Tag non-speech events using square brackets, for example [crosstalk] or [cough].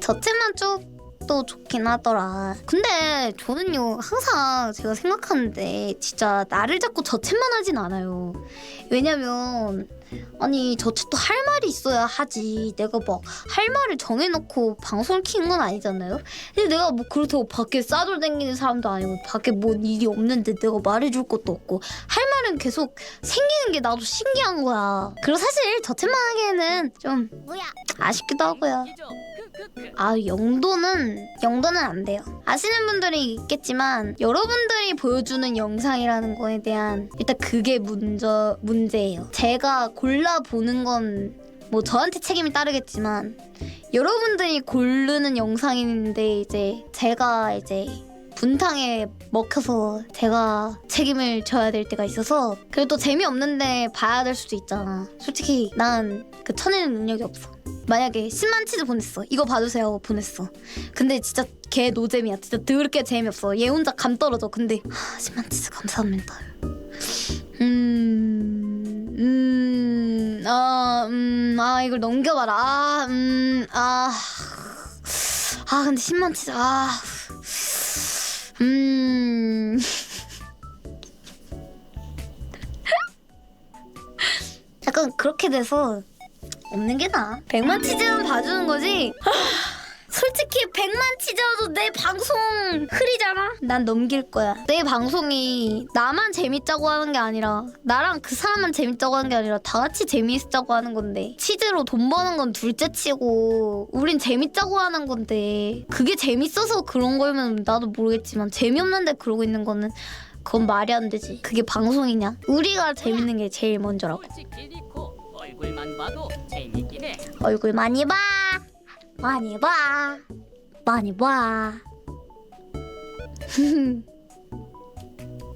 저체만 쭉 도 좋긴 하더라. 근데 저는요 항상 제가 생각하는데 진짜 나를 자꾸 저체만 하진 않아요. 왜냐면 아니 저체도 할 말이 있어야 하지. 내가 막 할 말을 정해놓고 방송을 키는 건 아니잖아요. 근데 내가 뭐 그렇다고 밖에 싸돌다니는 사람도 아니고 밖에 뭔 일이 없는데 내가 말해줄 것도 없고 할 말은 계속 생기는 게 나도 신기한 거야. 그리고 사실 저체만 하기에는 좀 뭐야? 아쉽기도 하고요. 아 영도는 영도는 안 돼요. 아시는 분들이 있겠지만 여러분들이 보여주는 영상이라는 거에 대한 일단 그게 문제 문제예요. 제가 골라 보는 건 뭐 저한테 책임이 따르겠지만 여러분들이 고르는 영상인데 이제 제가 이제 분탕에 먹혀서 제가 책임을 져야 될 때가 있어서 그래도 재미없는데 봐야 될 수도 있잖아. 솔직히 난 그 쳐내는 능력이 없어. 만약에 10만 치즈 보냈어. 이거 봐주세요 하고 보냈어. 근데 진짜 개 노잼이야. 진짜 더럽게 재미없어. 얘 혼자 감 떨어져. 근데 하, 10만 치즈 감사합니다. 음, 음, 아, 음, 아 이걸 넘겨봐라. 아, 음, 아, 아 근데 10만 치즈, 아, 음. 약간 그렇게 돼서 없는 게 나아. 100만 치즈만 봐주는 거지. [laughs] 하, 솔직히 100만 치즈여도 내 방송 흐리잖아. 난 넘길 거야. 내 방송이 나만 재밌자고 하는 게 아니라 나랑 그 사람만 재밌자고 하는 게 아니라 다 같이 재밌자고 하는 건데 치즈로 돈 버는 건 둘째치고 우린 재밌자고 하는 건데 그게 재밌어서 그런 거면 나도 모르겠지만 재미없는데 그러고 있는 거는 그건 말이 안 되지. 그게 방송이냐? 우리가 재밌는 게 제일 먼저라고. 얼굴만 봐도 재밌긴 해. 얼굴 많이 봐. 많이 봐. 많이 봐. [laughs]